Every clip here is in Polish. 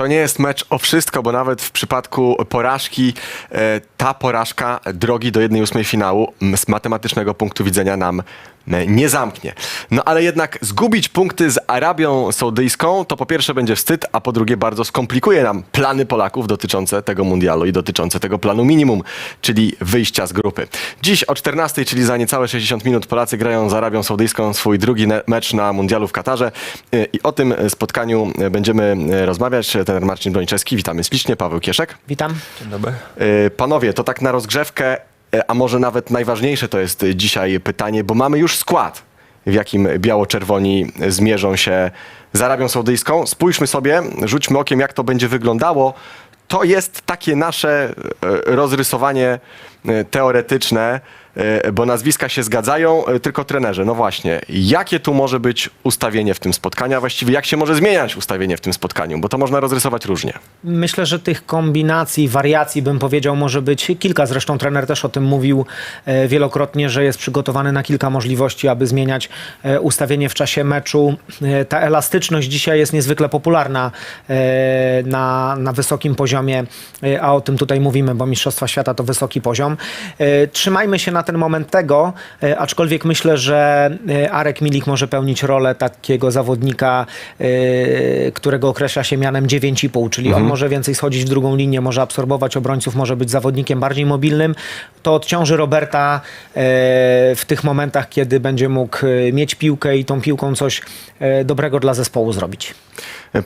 To nie jest mecz o wszystko, bo nawet w przypadku porażki e, ta porażka drogi do 1-8 finału z matematycznego punktu widzenia nam nie zamknie. No ale jednak zgubić punkty z Arabią Saudyjską to po pierwsze będzie wstyd, a po drugie bardzo skomplikuje nam plany Polaków dotyczące tego mundialu i dotyczące tego planu minimum, czyli wyjścia z grupy. Dziś o 14, czyli za niecałe 60 minut Polacy grają z Arabią Saudyjską swój drugi mecz na mundialu w Katarze E, i o tym spotkaniu e, będziemy e, rozmawiać. Trener Marcin Broniczewski, witamy ślicznie, Paweł Kieszek. Witam. Dzień dobry. E, Panowie, to tak na rozgrzewkę, e, a może nawet najważniejsze to jest e, dzisiaj pytanie, bo mamy już skład, w jakim biało-czerwoni zmierzą się z Arabią Saudyjską. Spójrzmy sobie, rzućmy okiem, jak to będzie wyglądało. To jest takie nasze e, rozrysowanie e, teoretyczne, e, bo nazwiska się zgadzają, e, tylko trenerze. No właśnie, jakie tu może być ustawienie w tym spotkaniu, a właściwie jak się może zmieniać ustawienie w tym spotkaniu, bo to można rozrysować różnie. Myślę, że tych kombinacji, wariacji bym powiedział może być kilka. Zresztą trener też o tym mówił e, wielokrotnie, że jest przygotowany na kilka możliwości, aby zmieniać e, ustawienie w czasie meczu. E, Ta elastyczność dzisiaj jest niezwykle popularna e, na, na wysokim poziomie, e, a o tym tutaj mówimy, bo Mistrzostwa Świata to wysoki poziom. E, Trzymajmy się na ten moment tego, e, aczkolwiek myślę, że e, Arek Milik może pełnić rolę takiego zawodnika, e, którego określa się mianem 9,5, czyli on może więcej schodzić w drugą linię, może absorbować obrońców, może być zawodnikiem bardziej mobilnym. To odciąży Roberta w tych momentach, kiedy będzie mógł mieć piłkę i tą piłką coś dobrego dla zespołu zrobić.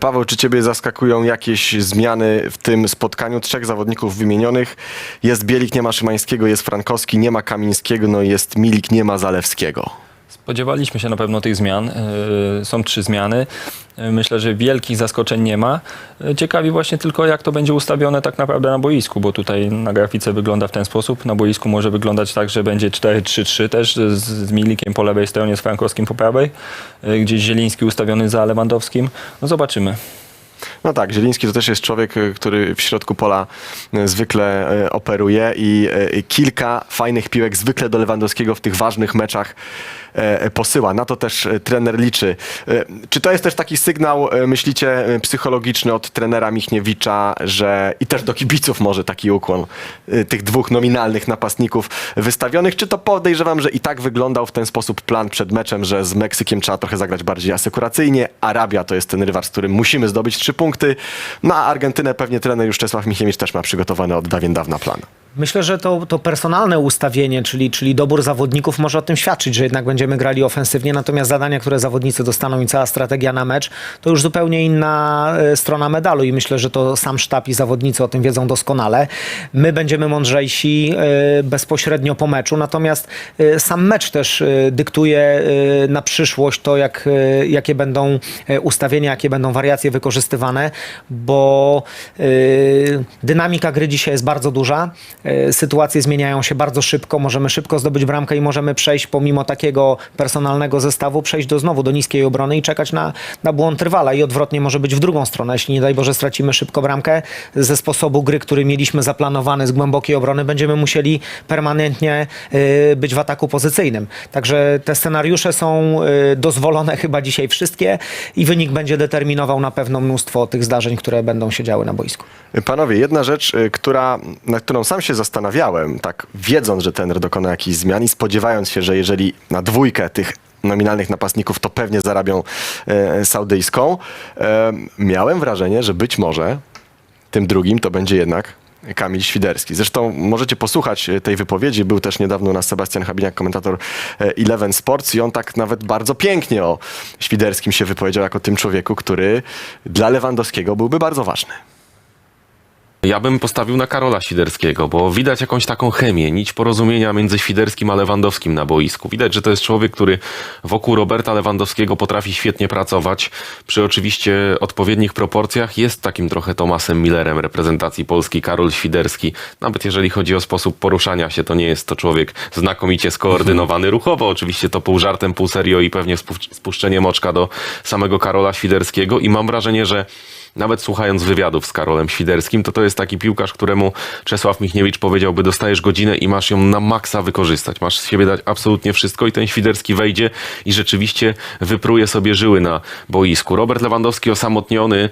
Paweł, czy ciebie zaskakują jakieś zmiany w tym spotkaniu? Trzech zawodników wymienionych. Jest Bielik, nie ma Szymańskiego, jest Frankowski, nie ma Kamińskiego, no jest Milik, nie ma Zalewskiego. Spodziewaliśmy się na pewno tych zmian. Yy, Są trzy zmiany. Yy, Myślę, że wielkich zaskoczeń nie ma. Yy, Ciekawi właśnie tylko, jak to będzie ustawione tak naprawdę na boisku, bo tutaj na grafice wygląda w ten sposób. Na boisku może wyglądać tak, że będzie 4-3-3 też z, Milikiem po lewej stronie, z Frankowskim po prawej. Gdzieś Zieliński ustawiony za Lewandowskim. No zobaczymy. No tak, Zieliński to też jest człowiek, y, który w środku pola y, zwykle y, operuje i kilka fajnych piłek zwykle do Lewandowskiego w tych ważnych meczach y, posyła. Na to też y, trener liczy. Czy to jest też taki sygnał, myślicie, psychologiczny od trenera Michniewicza, że i też do kibiców może taki ukłon tych dwóch nominalnych napastników wystawionych? Czy to podejrzewam, że i tak wyglądał w ten sposób plan przed meczem, że z Meksykiem trzeba trochę zagrać bardziej asekuracyjnie. Arabia to jest ten rywal, z którym musimy zdobyć trzy punkty. Na Argentynę pewnie trener już Czesław Michniewicz też ma przygotowany od dawien dawna plan. Myślę, że to, to personalne ustawienie, czyli, czyli dobór zawodników może o tym świadczyć, że jednak będziemy grali ofensywnie, natomiast zadania, które zawodnicy dostaną i cała strategia na mecz, to już zupełnie inna e, strona medalu i myślę, że to sam sztab i zawodnicy o tym wiedzą doskonale. My będziemy mądrzejsi e, bezpośrednio po meczu, natomiast e, sam mecz też dyktuje na przyszłość to, jak, jakie będą ustawienia, jakie będą wariacje wykorzystywane, bo e, dynamika gry dzisiaj jest bardzo duża. E, Sytuacje zmieniają się bardzo szybko, możemy szybko zdobyć bramkę i możemy przejść pomimo takiego personalnego zestawu, przejść do znowu do niskiej obrony i czekać na, na błąd rywala i odwrotnie może być w drugą stronę. Jeśli nie daj Boże stracimy szybko bramkę ze sposobu gry, który mieliśmy zaplanowany z głębokiej obrony, będziemy musieli permanentnie e, być w ataku pozycyjnym. Także te scenariusze są dozwolone chyba dzisiaj wszystkie i wynik będzie determinował na pewno mnóstwo tych zdarzeń, które będą się działy na boisku. Panowie, jedna rzecz, y, która, nad którą sam się zastanawiałem, tak wiedząc, że trener dokona jakichś zmian i spodziewając się, że jeżeli na dwójkę tych nominalnych napastników, to pewnie zarabią e, saudyjską, e, miałem wrażenie, że być może tym drugim to będzie jednak Kamil Świderski. Zresztą możecie posłuchać e, tej wypowiedzi. Był też niedawno u nas Sebastian Habiniak, komentator e, Eleven Sports i on tak nawet bardzo pięknie o Świderskim się wypowiedział jako tym człowieku, który dla Lewandowskiego byłby bardzo ważny. Ja bym postawił na Karola Świderskiego, bo widać jakąś taką chemię, nić porozumienia między Świderskim a Lewandowskim na boisku. Widać, że to jest człowiek, który wokół Roberta Lewandowskiego potrafi świetnie pracować. Przy oczywiście odpowiednich proporcjach jest takim trochę Tomasem Millerem reprezentacji Polski Karol Świderski. Nawet jeżeli chodzi o sposób poruszania się, to nie jest to człowiek znakomicie skoordynowany ruchowo. Oczywiście to pół żartem, pół serio i pewnie spuszczeniem oczka do samego Karola Świderskiego i mam wrażenie, że nawet słuchając wywiadów z Karolem Świderskim, to to jest taki piłkarz, któremu Czesław Michniewicz powiedziałby, dostajesz godzinę i masz ją na maksa wykorzystać. Masz z siebie dać absolutnie wszystko i ten Świderski wejdzie i rzeczywiście wypruje sobie żyły na boisku. Robert Lewandowski osamotniony.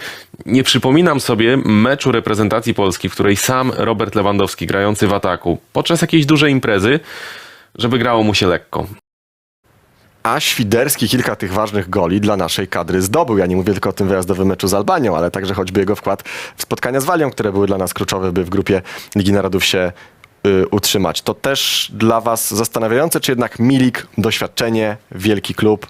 Nie przypominam sobie meczu reprezentacji Polski, w której sam Robert Lewandowski grający w ataku podczas jakiejś dużej imprezy, żeby grało mu się lekko. A Świderski kilka tych ważnych goli dla naszej kadry zdobył. Ja nie mówię tylko o tym wyjazdowym meczu z Albanią, ale także choćby jego wkład w spotkania z Walią, które były dla nas kluczowe, by w grupie Ligi Narodów się y, utrzymać. To też dla was zastanawiające, czy jednak Milik, doświadczenie, wielki klub?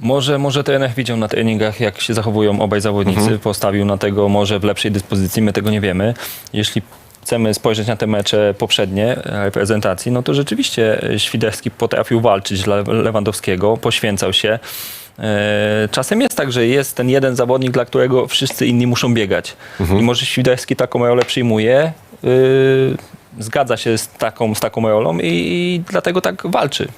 Może, może trener widział na treningach, jak się zachowują obaj zawodnicy, postawił na tego może w lepszej dyspozycji, my tego nie wiemy. Jeśli chcemy spojrzeć na te mecze poprzednie reprezentacji, no to rzeczywiście Świderski potrafił walczyć dla Lewandowskiego, poświęcał się. E, Czasem jest tak, że jest ten jeden zawodnik, dla którego wszyscy inni muszą biegać. I może Świderski taką rolę przyjmuje, y, zgadza się z taką, z taką rolą i, i dlatego tak walczy.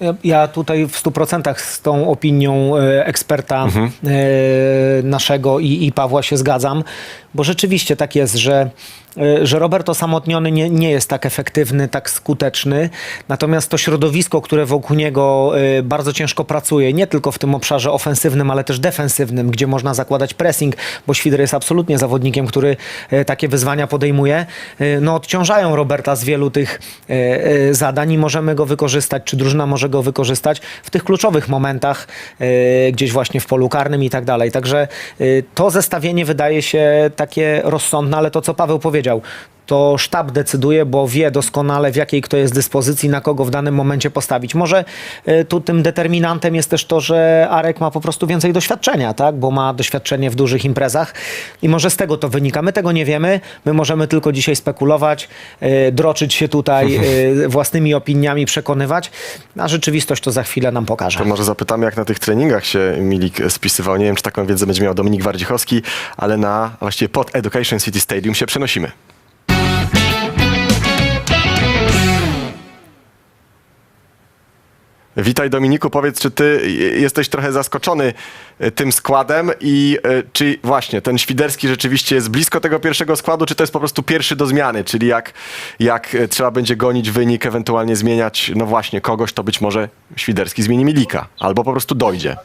Ja- Ja tutaj w 100% z tą opinią e, eksperta e, naszego i, i Pawła się zgadzam, bo rzeczywiście tak jest, że, e, że Robert osamotniony nie, nie jest tak efektywny, tak skuteczny, natomiast to środowisko, które wokół niego e, bardzo ciężko pracuje, nie tylko w tym obszarze ofensywnym, ale też defensywnym, gdzie można zakładać pressing, bo Świder jest absolutnie zawodnikiem, który e, takie wyzwania podejmuje, no odciążają Roberta z wielu tych zadań i możemy go wykorzystać, czy drużyna może go wykorzystać w tych kluczowych momentach, gdzieś właśnie w polu karnym i tak dalej. Także to zestawienie wydaje się takie rozsądne, ale to co Paweł powiedział, to sztab decyduje, bo wie doskonale w jakiej kto jest dyspozycji, na kogo w danym momencie postawić. Może e, tu tym determinantem jest też to, że Arek ma po prostu więcej doświadczenia, tak? bo ma doświadczenie w dużych imprezach i może z tego to wynika. My tego nie wiemy, my możemy tylko dzisiaj spekulować, e, droczyć się tutaj e, własnymi opiniami, przekonywać, a rzeczywistość to za chwilę nam pokaże. To może zapytamy, jak na tych treningach się Milik spisywał. Nie wiem, czy taką wiedzę będzie miał Dominik Wardzichowski, ale na właściwie pod Education City Stadium się przenosimy. Witaj Dominiku, powiedz, czy ty jesteś trochę zaskoczony y, tym składem i y, czy właśnie ten Świderski rzeczywiście jest blisko tego pierwszego składu, czy to jest po prostu pierwszy do zmiany, czyli jak, jak y, trzeba będzie gonić wynik, ewentualnie zmieniać, no właśnie, kogoś, to być może Świderski zmieni Milika, albo po prostu dojdzie.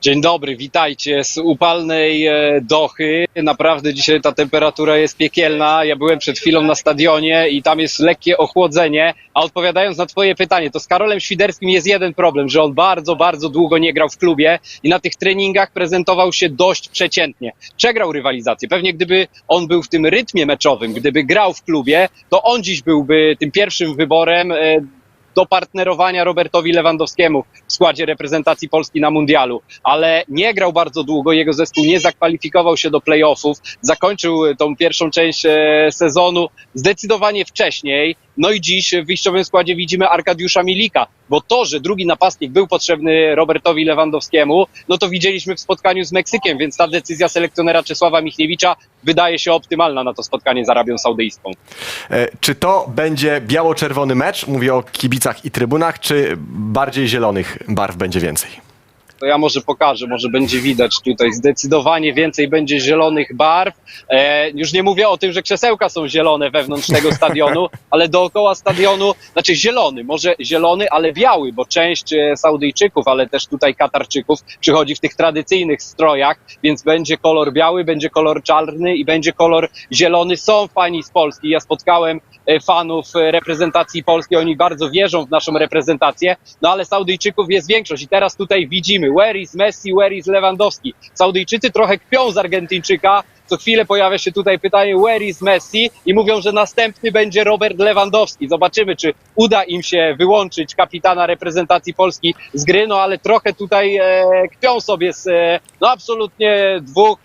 Dzień dobry, witajcie z upalnej e, Dochy. Naprawdę dzisiaj ta temperatura jest piekielna. Ja byłem przed chwilą na stadionie i tam jest lekkie ochłodzenie. A odpowiadając na Twoje pytanie, to z Karolem Świderskim jest jeden problem, że on bardzo, bardzo długo nie grał w klubie i na tych treningach prezentował się dość przeciętnie. Przegrał rywalizację. Pewnie gdyby on był w tym rytmie meczowym, gdyby grał w klubie, to on dziś byłby tym pierwszym wyborem. Do partnerowania Robertowi Lewandowskiemu w składzie reprezentacji Polski na mundialu, ale nie grał bardzo długo, jego zespół nie zakwalifikował się do playoffów, zakończył tą pierwszą część e, sezonu zdecydowanie wcześniej, no i dziś w wyjściowym składzie widzimy Arkadiusza Milika, bo to, że drugi napastnik był potrzebny Robertowi Lewandowskiemu, no to widzieliśmy w spotkaniu z Meksykiem, więc ta decyzja selekcjonera Czesława Michniewicza wydaje się optymalna na to spotkanie z Arabią Saudyjską. E, Czy to będzie biało-czerwony mecz? Mówię o kibicach i trybunach, czy bardziej zielonych barw będzie więcej? To ja może pokażę, może będzie widać tutaj zdecydowanie więcej będzie zielonych barw. E, już nie mówię o tym, że krzesełka są zielone wewnątrz tego stadionu, ale dookoła stadionu, znaczy zielony, może zielony, ale biały, bo część e, Saudyjczyków, ale też tutaj Katarczyków przychodzi w tych tradycyjnych strojach, więc będzie kolor biały, będzie kolor czarny i będzie kolor zielony. Są fani z Polski. Ja spotkałem e, fanów e, reprezentacji Polski, oni bardzo wierzą w naszą reprezentację, no ale Saudyjczyków jest większość i teraz tutaj widzimy, where is Messi, where is Lewandowski. Saudyjczycy trochę kpią z Argentyńczyka, co chwilę pojawia się tutaj pytanie, where is Messi i mówią, że następny będzie Robert Lewandowski. Zobaczymy, czy uda im się wyłączyć kapitana reprezentacji Polski z gry, no ale trochę tutaj e, kpią sobie z e, no absolutnie dwóch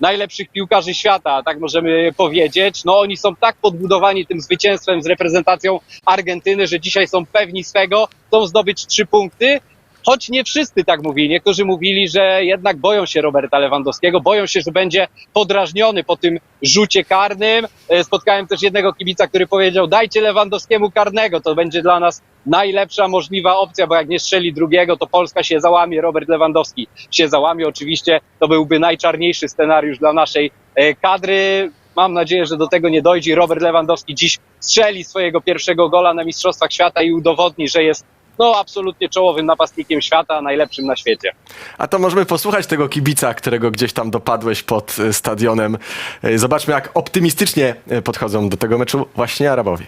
najlepszych piłkarzy świata, tak możemy powiedzieć. No oni są tak podbudowani tym zwycięstwem z reprezentacją Argentyny, że dzisiaj są pewni swego, chcą zdobyć trzy punkty. Choć nie wszyscy tak mówili. Niektórzy mówili, że jednak boją się Roberta Lewandowskiego, boją się, że będzie podrażniony po tym rzucie karnym. E, Spotkałem też jednego kibica, który powiedział: Dajcie Lewandowskiemu karnego, to będzie dla nas najlepsza możliwa opcja, bo jak nie strzeli drugiego, to Polska się załamie, Robert Lewandowski się załamie. Oczywiście to byłby najczarniejszy scenariusz dla naszej e, kadry. Mam nadzieję, że do tego nie dojdzie. Robert Lewandowski dziś strzeli swojego pierwszego gola na Mistrzostwach Świata i udowodni, że jest no, absolutnie czołowym napastnikiem świata, najlepszym na świecie. A to możemy posłuchać tego kibica, którego gdzieś tam dopadłeś pod e, stadionem. E, Zobaczmy, jak optymistycznie e, podchodzą do tego meczu właśnie Arabowie.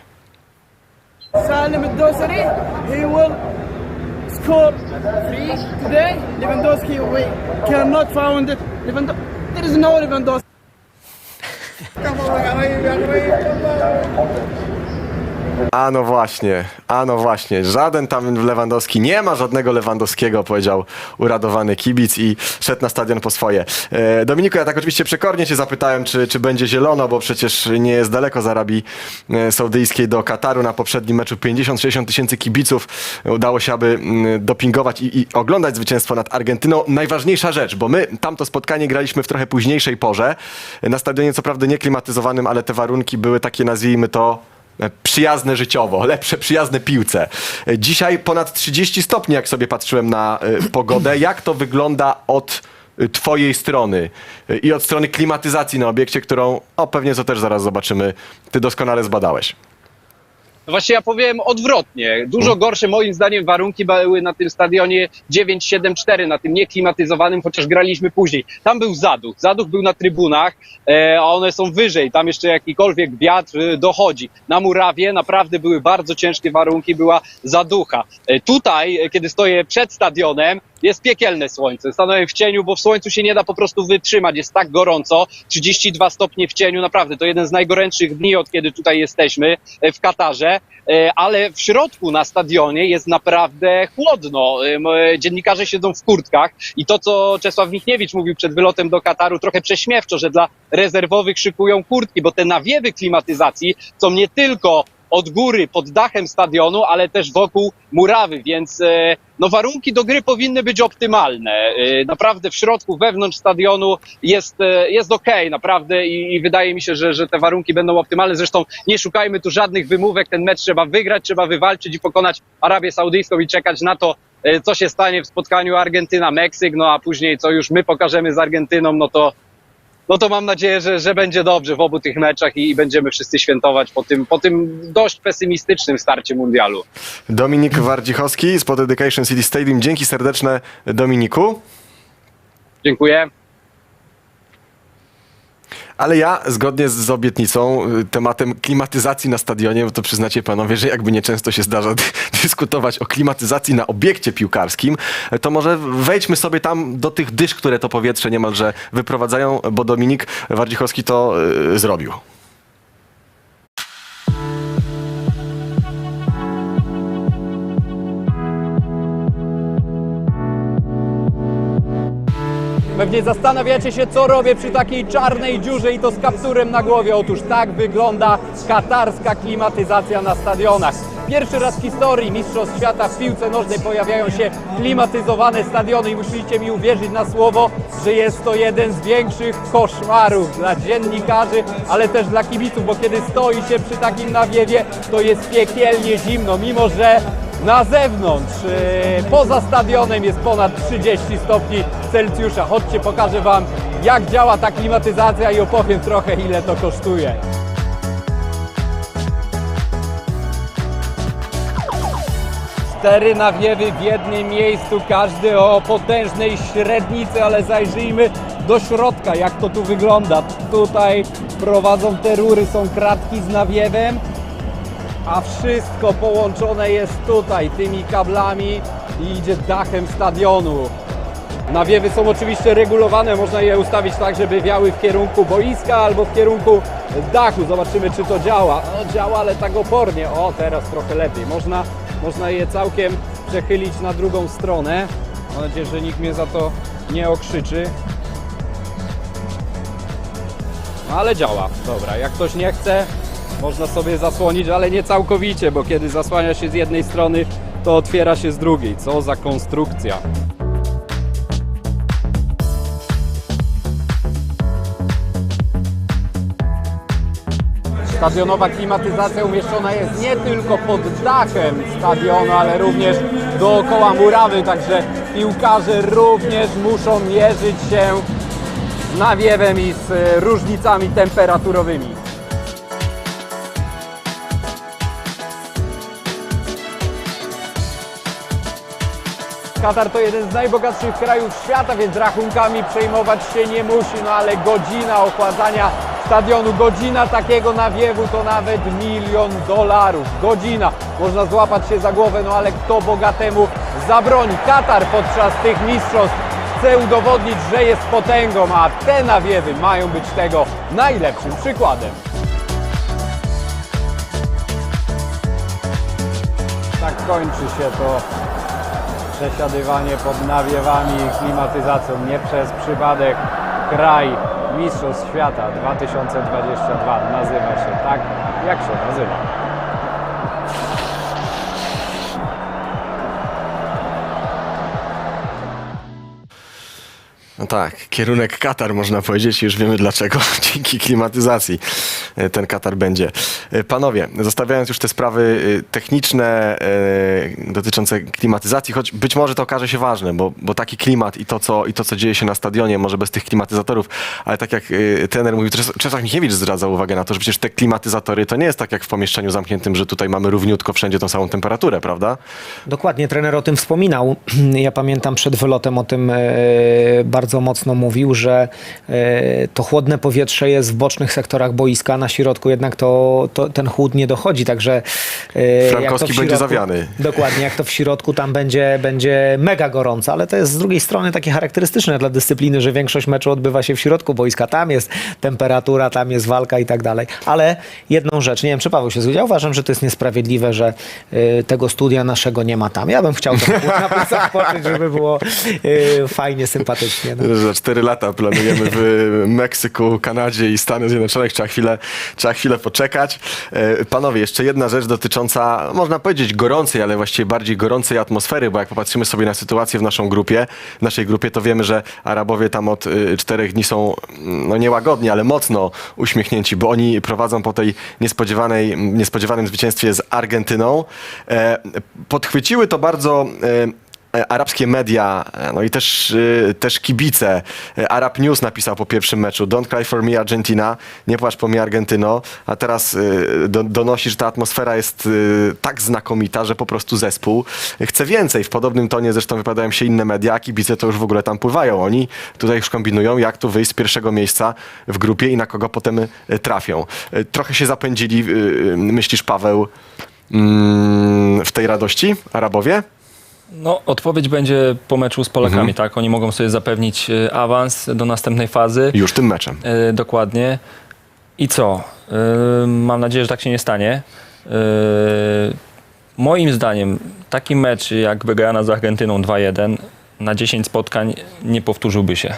Salim Dosari, he will score three today. Lewandowski, we cannot found it. Lewando- there is no Lewandowski. Come on, Habibi, Habibi. A no właśnie, a no właśnie. Żaden tam Lewandowski, nie ma żadnego Lewandowskiego, powiedział uradowany kibic i szedł na stadion po swoje. E, Dominiku, ja tak oczywiście przekornie cię zapytałem, czy, czy będzie zielono, bo przecież nie jest daleko z Arabii e, Saudyjskiej do Kataru. Na poprzednim meczu 50-60 tysięcy kibiców udało się, aby mm, dopingować i, i oglądać zwycięstwo nad Argentyną. Najważniejsza rzecz, bo my tamto spotkanie graliśmy w trochę późniejszej porze. Na stadionie co prawda nieklimatyzowanym, ale te warunki były takie, nazwijmy to, przyjazne życiowo, lepsze przyjazne piłce. Dzisiaj ponad 30 stopni, jak sobie patrzyłem na e, pogodę. Jak to wygląda od e, twojej strony e, i od strony klimatyzacji na obiekcie, którą, o pewnie co też zaraz zobaczymy, ty doskonale zbadałeś. No Właśnie ja powiem odwrotnie. Dużo gorsze moim zdaniem warunki były na tym stadionie 974, na tym nieklimatyzowanym, chociaż graliśmy później. Tam był zaduch. Zaduch był na trybunach, e, a one są wyżej. Tam jeszcze jakikolwiek wiatr e, dochodzi. Na murawie naprawdę były bardzo ciężkie warunki, była zaducha. E, tutaj, kiedy stoję przed stadionem, jest piekielne słońce. Stanąłem w cieniu, bo w słońcu się nie da po prostu wytrzymać. Jest tak gorąco. 32 stopnie w cieniu, naprawdę. To jeden z najgorętszych dni, od kiedy tutaj jesteśmy e, w Katarze. E, Ale w środku na stadionie jest naprawdę chłodno. E, Dziennikarze siedzą w kurtkach i to, co Czesław Michniewicz mówił przed wylotem do Kataru, trochę prześmiewczo, że dla rezerwowych szykują kurtki, bo te nawiewy klimatyzacji są nie tylko od góry pod dachem stadionu, ale też wokół murawy, więc e, no warunki do gry powinny być optymalne. E, Naprawdę w środku, wewnątrz stadionu jest, e, jest okej, naprawdę i, i wydaje mi się, że, że te warunki będą optymalne. Zresztą nie szukajmy tu żadnych wymówek, ten mecz trzeba wygrać, trzeba wywalczyć i pokonać Arabię Saudyjską i czekać na to, co się stanie w spotkaniu Argentyna-Meksyk, no a później co już my pokażemy z Argentyną, no to no to mam nadzieję, że, że będzie dobrze w obu tych meczach i, i będziemy wszyscy świętować po tym, po tym dość pesymistycznym starcie mundialu. Dominik Wardzichowski z Pod Education City Stadium. Dzięki serdeczne Dominiku. Dziękuję. Ale ja, zgodnie z, obietnicą, y, tematem klimatyzacji na stadionie, bo to przyznacie panowie, że jakby nieczęsto się zdarza dy- dyskutować o klimatyzacji na obiekcie piłkarskim, to może wejdźmy sobie tam do tych dysz, które to powietrze niemalże wyprowadzają, bo Dominik Wardzichowski to y, zrobił. Pewnie zastanawiacie się, co robię przy takiej czarnej dziurze i to z kapturem na głowie. Otóż tak wygląda katarska klimatyzacja na stadionach. Pierwszy raz w historii Mistrzostw Świata w piłce nożnej pojawiają się klimatyzowane stadiony i musicie mi uwierzyć na słowo, że jest to jeden z większych koszmarów dla dziennikarzy, ale też dla kibiców, bo kiedy stoi się przy takim nawiewie, to jest piekielnie zimno, mimo że na zewnątrz, e, poza stadionem jest ponad 30 stopni Celsjusza. Chodźcie, pokażę Wam, jak działa ta klimatyzacja i opowiem trochę, ile to kosztuje. Cztery nawiewy w jednym miejscu, każdy o potężnej średnicy, ale zajrzyjmy do środka, jak to tu wygląda. Tutaj prowadzą te rury, są kratki z nawiewem, a wszystko połączone jest tutaj tymi kablami i idzie dachem stadionu. Nawiewy są oczywiście regulowane, można je ustawić tak, żeby wiały w kierunku boiska albo w kierunku dachu. Zobaczymy, czy to działa. O, działa, ale tak opornie. O, teraz trochę lepiej. Można, można je całkiem przechylić na drugą stronę. Mam nadzieję, że nikt mnie za to nie okrzyczy. No, ale działa. Dobra, jak ktoś nie chce, można sobie zasłonić, ale nie całkowicie, bo kiedy zasłania się z jednej strony to otwiera się z drugiej. Co za konstrukcja. Stadionowa klimatyzacja umieszczona jest nie tylko pod dachem stadionu, ale również dookoła murawy, także piłkarze również muszą mierzyć się z nawiewem i z różnicami temperaturowymi. Katar to jeden z najbogatszych krajów świata, więc rachunkami przejmować się nie musi, no ale godzina ochładzania stadionu, godzina takiego nawiewu to nawet milion dolarów. Godzina. Można złapać się za głowę, no ale kto bogatemu zabroni? Katar podczas tych mistrzostw chce udowodnić, że jest potęgą, a te nawiewy mają być tego najlepszym przykładem. Tak kończy się to przesiadywanie pod nawiewami i klimatyzacją. Nie przez przypadek kraj Mistrzostw Świata 2022 nazywa się tak, jak się nazywa. No tak, kierunek Katar można powiedzieć, już wiemy dlaczego, dzięki klimatyzacji e, ten Katar będzie. E, Panowie, zostawiając już te sprawy e, techniczne dotyczące klimatyzacji, choć być może to okaże się ważne, bo, bo taki klimat i to, co, i to, co dzieje się na stadionie, może bez tych klimatyzatorów, ale tak jak trener mówił, Czes- Czesław Michiewicz zwraca uwagę na to, że przecież te klimatyzatory to nie jest tak jak w pomieszczeniu zamkniętym, że tutaj mamy równiutko wszędzie tą samą temperaturę, prawda? Dokładnie, trener o tym wspominał. Ja pamiętam przed wylotem o tym e, bardzo mocno mówił, że e, to chłodne powietrze jest w bocznych sektorach boiska, na środku jednak to, to ten chłód nie dochodzi, także e, Frankowski w będzie środku- zawiany. Dokładnie, jak to w środku tam będzie, będzie mega gorąco, ale to jest z drugiej strony takie charakterystyczne dla dyscypliny, że większość meczu odbywa się w środku boiska, tam jest temperatura, tam jest walka i tak dalej. Ale jedną rzecz, nie wiem czy Paweł się zgodził, ja uważam, że to jest niesprawiedliwe, że y, tego studia naszego nie ma tam. Ja bym chciał to na plecach poczuć, żeby było fajnie, sympatycznie. No. Za cztery lata planujemy w Meksyku, Kanadzie i Stanach Zjednoczonych. Trzeba chwilę, trzeba chwilę poczekać. E, Panowie, jeszcze jedna rzecz dotycząca, można powiedzieć, gorącej, ale właściwie bardziej gorącej atmosfery, bo jak popatrzymy sobie na sytuację w naszą grupie, w naszej grupie, to wiemy, że Arabowie tam od y, czterech dni są, mm, no niełagodni, ale mocno uśmiechnięci, bo oni prowadzą po tej niespodziewanej, niespodziewanym zwycięstwie z Argentyną. E, Podchwyciły to bardzo... e, arabskie media, e, no i też, e, też kibice. E, Arab News napisał po pierwszym meczu Don't cry for me Argentina, nie płacz po mnie Argentyno, a teraz do, donosi, że ta atmosfera jest e, tak znakomita, że po prostu zespół chce więcej. W podobnym tonie zresztą wypowiadają się inne media, a kibice to już w ogóle tam pływają. Oni tutaj już kombinują, jak tu wyjść z pierwszego miejsca w grupie i na kogo potem trafią. Trochę się zapędzili, myślisz Paweł, mm, w tej radości Arabowie? No, odpowiedź będzie po meczu z Polakami, tak? Oni mogą sobie zapewnić e, awans do następnej fazy. Już tym meczem. E, dokładnie. I co? E, mam nadzieję, że tak się nie stanie. E, moim zdaniem taki mecz jak wygrana z Argentyną 2-1 na 10 spotkań nie powtórzyłby się.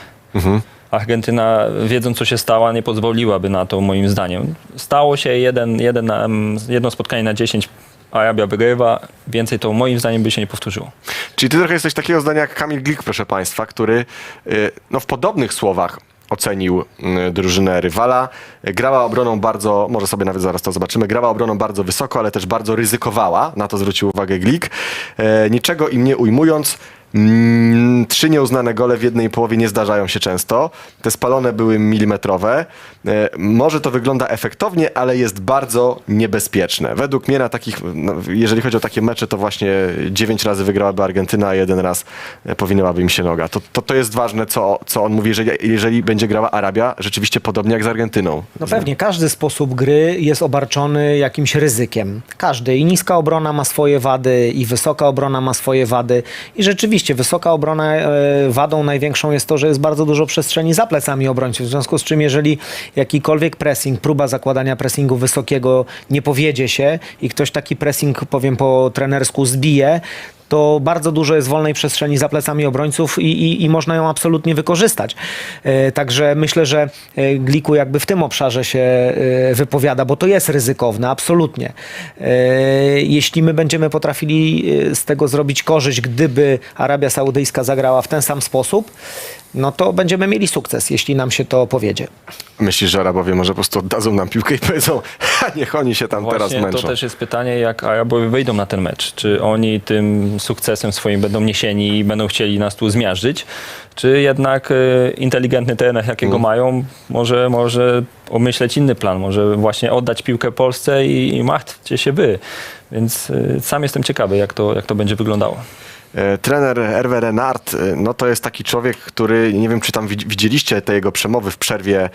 Argentyna, wiedząc co się stało, nie pozwoliłaby na to moim zdaniem. Stało się jeden, jeden jedno spotkanie na 10, Arabia wygrywa, więcej to moim zdaniem by się nie powtórzyło. Czyli ty trochę jesteś takiego zdania jak Kamil Glik, proszę państwa, który y, no, w podobnych słowach ocenił y, drużynę rywala. Grała obroną bardzo, może sobie nawet zaraz to zobaczymy, grała obroną bardzo wysoko, ale też bardzo ryzykowała. Na to zwrócił uwagę Glik. E, niczego im nie ujmując, Mm, Trzy nieuznane gole w jednej połowie nie zdarzają się często. Te spalone były milimetrowe. E, Może to wygląda efektownie, ale jest bardzo niebezpieczne. Według mnie na takich, no, jeżeli chodzi o takie mecze, to właśnie dziewięć razy wygrałaby Argentyna, a jeden raz e, powinęłaby im się noga. To, to, to jest ważne, co, co on mówi, jeżeli, jeżeli będzie grała Arabia, rzeczywiście podobnie jak z Argentyną. No pewnie, każdy sposób gry jest obarczony jakimś ryzykiem. Każdy. I niska obrona ma swoje wady, i wysoka obrona ma swoje wady. I rzeczywiście wysoka obrona, e, wadą największą jest to, że jest bardzo dużo przestrzeni za plecami obrońców. W związku z czym, jeżeli jakikolwiek pressing, próba zakładania pressingu wysokiego nie powiedzie się i ktoś taki pressing, powiem po trenersku, zbije, to bardzo dużo jest wolnej przestrzeni za plecami obrońców i, i, i można ją absolutnie wykorzystać. E, Także myślę, że e, Gliku jakby w tym obszarze się e, wypowiada, bo to jest ryzykowne, absolutnie. Jeśli my będziemy potrafili z tego zrobić korzyść, gdyby Arabia Saudyjska zagrała w ten sam sposób, no to będziemy mieli sukces, jeśli nam się to powiedzie. Myślisz, że Arabowie może po prostu oddadzą nam piłkę i powiedzą, a niech oni się tam teraz Właśnie męczą. to też jest pytanie, jak Arabowie wyjdą na ten mecz. Czy oni tym sukcesem swoim będą niesieni i będą chcieli nas tu zmiażdżyć, czy jednak e, inteligentny trener, jakiego Mm. mają, może, może omyśleć inny plan, może właśnie oddać piłkę Polsce i, i martwcie się wy. Więc e, sam jestem ciekawy, jak to, jak to będzie wyglądało. E, Trener Hervé Renard, e, no to jest taki człowiek, który, nie wiem czy tam widz- widzieliście te jego przemowy w przerwie, e,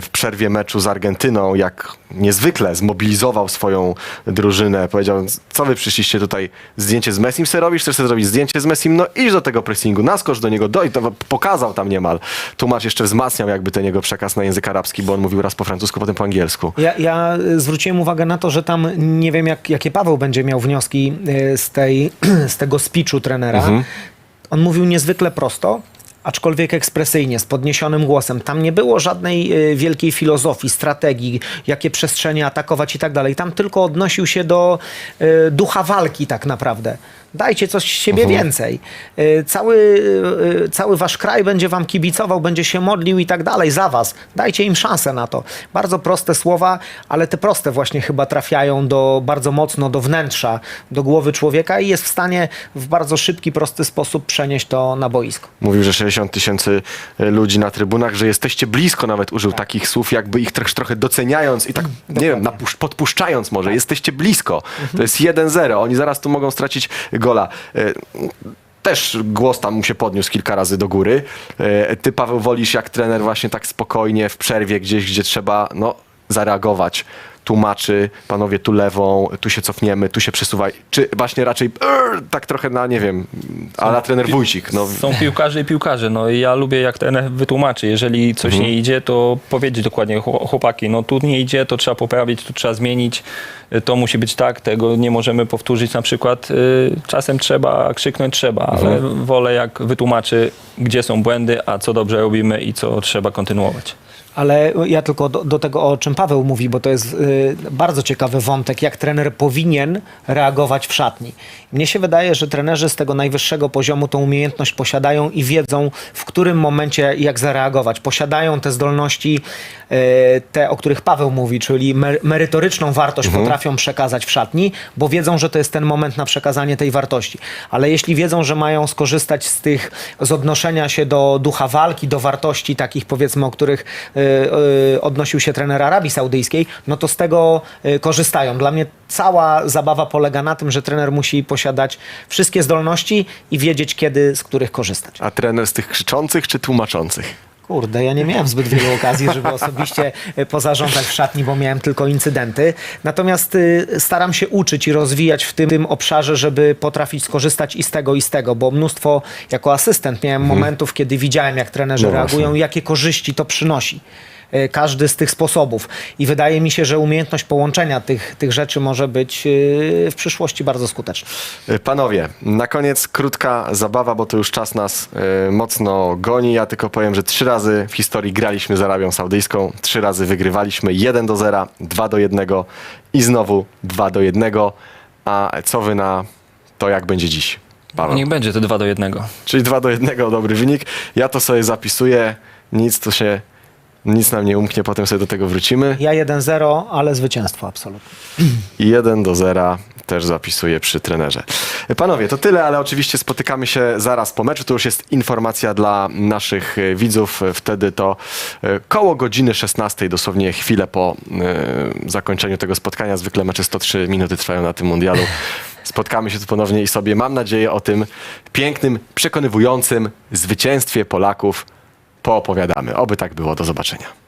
w przerwie meczu z Argentyną, jak niezwykle zmobilizował swoją drużynę. Powiedział, co wy przyszliście tutaj, zdjęcie z Messim sobie robisz, chcesz sobie zrobić zdjęcie z Messim, no idź do tego pressingu, naskocz do niego, doj, to pokazał tam niemal. Tłumacz jeszcze wzmacniał jakby ten jego przekaz na język arabski, bo on mówił raz po francusku, potem po angielsku. Ja, ja zwróciłem uwagę na to, że tam nie wiem, jak, jakie Paweł będzie miał wnioski z, tej, z tego speechu trenera. On mówił niezwykle prosto, aczkolwiek ekspresyjnie, z podniesionym głosem. Tam nie było żadnej y, wielkiej filozofii, strategii, jakie przestrzenie atakować i tak dalej. Tam tylko odnosił się do y, ducha walki tak naprawdę. Dajcie coś z siebie więcej. Y, Cały, y, cały wasz kraj będzie wam kibicował, będzie się modlił i tak dalej za was. Dajcie im szansę na to. Bardzo proste słowa, ale te proste właśnie chyba trafiają do, bardzo mocno do wnętrza, do głowy człowieka i jest w stanie w bardzo szybki, prosty sposób przenieść to na boisko. Mówił, że 60 tysięcy e, ludzi na trybunach, że jesteście blisko, nawet użył takich słów, jakby ich trochę, trochę doceniając i tak, nie wiem, podpuszczając może. Jesteście blisko. To jest 1-0. Oni zaraz tu mogą stracić gola. E, Też głos tam mu się podniósł kilka razy do góry. E, Ty, Paweł, wolisz jak trener właśnie tak spokojnie w przerwie gdzieś, gdzie trzeba no, zareagować. Tłumaczy, panowie tu lewą, tu się cofniemy, tu się przesuwaj. Czy właśnie raczej "Brr", tak trochę na, nie wiem, a na trener Wójcik. No, Są piłkarze i piłkarze. No i ja lubię, jak trener wytłumaczy. Jeżeli coś nie idzie, to powiedzieć dokładnie, "Chło- chłopaki, no tu nie idzie, to trzeba poprawić, tu trzeba zmienić, y, to musi być tak, tego nie możemy powtórzyć na przykład. y, Czasem trzeba krzyknąć, trzeba, ale wolę jak wytłumaczy, gdzie są błędy, a co dobrze robimy i co trzeba kontynuować. Ale ja tylko do, do tego, o czym Paweł mówi, bo to jest y, bardzo ciekawy wątek, jak trener powinien reagować w szatni. Mnie się wydaje, że trenerzy z tego najwyższego poziomu tą umiejętność posiadają i wiedzą, w którym momencie jak zareagować. Posiadają te zdolności, y, te, o których Paweł mówi, czyli mer- merytoryczną wartość potrafią przekazać w szatni, bo wiedzą, że to jest ten moment na przekazanie tej wartości. Ale jeśli wiedzą, że mają skorzystać z tych, z odnoszenia się do ducha walki, do wartości takich powiedzmy, o których y, odnosił się trener Arabii Saudyjskiej, no to z tego y, korzystają. Dla mnie cała zabawa polega na tym, że trener musi posiadać wszystkie zdolności i wiedzieć, kiedy z których korzystać. A trener z tych krzyczących czy tłumaczących? Kurde, ja nie miałem zbyt wielu okazji, żeby osobiście y, pozarządzać w szatni, bo miałem tylko incydenty. Natomiast y, staram się uczyć i rozwijać w tym, tym obszarze, żeby potrafić skorzystać i z tego, i z tego, bo mnóstwo jako asystent miałem momentów, kiedy widziałem, jak trenerzy Mhm. No reagują i jakie korzyści to przynosi. Y, Każdy z tych sposobów. I wydaje mi się, że umiejętność połączenia tych, tych rzeczy może być y, w przyszłości bardzo skuteczna. E, Panowie, na koniec krótka zabawa, bo to już czas nas e, mocno goni. Ja tylko powiem, że trzy razy w historii graliśmy z Arabią Saudyjską, trzy razy wygrywaliśmy 1 do 0, 2 do 1 i znowu 2 do 1. A co wy na to, jak będzie dziś? Paweł. Niech będzie te dwa do jednego. Czyli 2 do 1, dobry wynik. Ja to sobie zapisuję, nic to się, nic nam nie umknie, potem sobie do tego wrócimy. Ja 1-0, ale zwycięstwo absolutnie. I 1 do 0 też zapisuję przy trenerze. Panowie, to tyle, ale oczywiście spotykamy się zaraz po meczu. To już jest informacja dla naszych widzów. Wtedy to e, koło godziny 16, dosłownie chwilę po e, zakończeniu tego spotkania. Zwykle mecze 103 minuty trwają na tym mundialu. Spotkamy się tu ponownie i sobie mam nadzieję o tym pięknym, przekonywującym zwycięstwie Polaków poopowiadamy. Oby tak było. Do zobaczenia.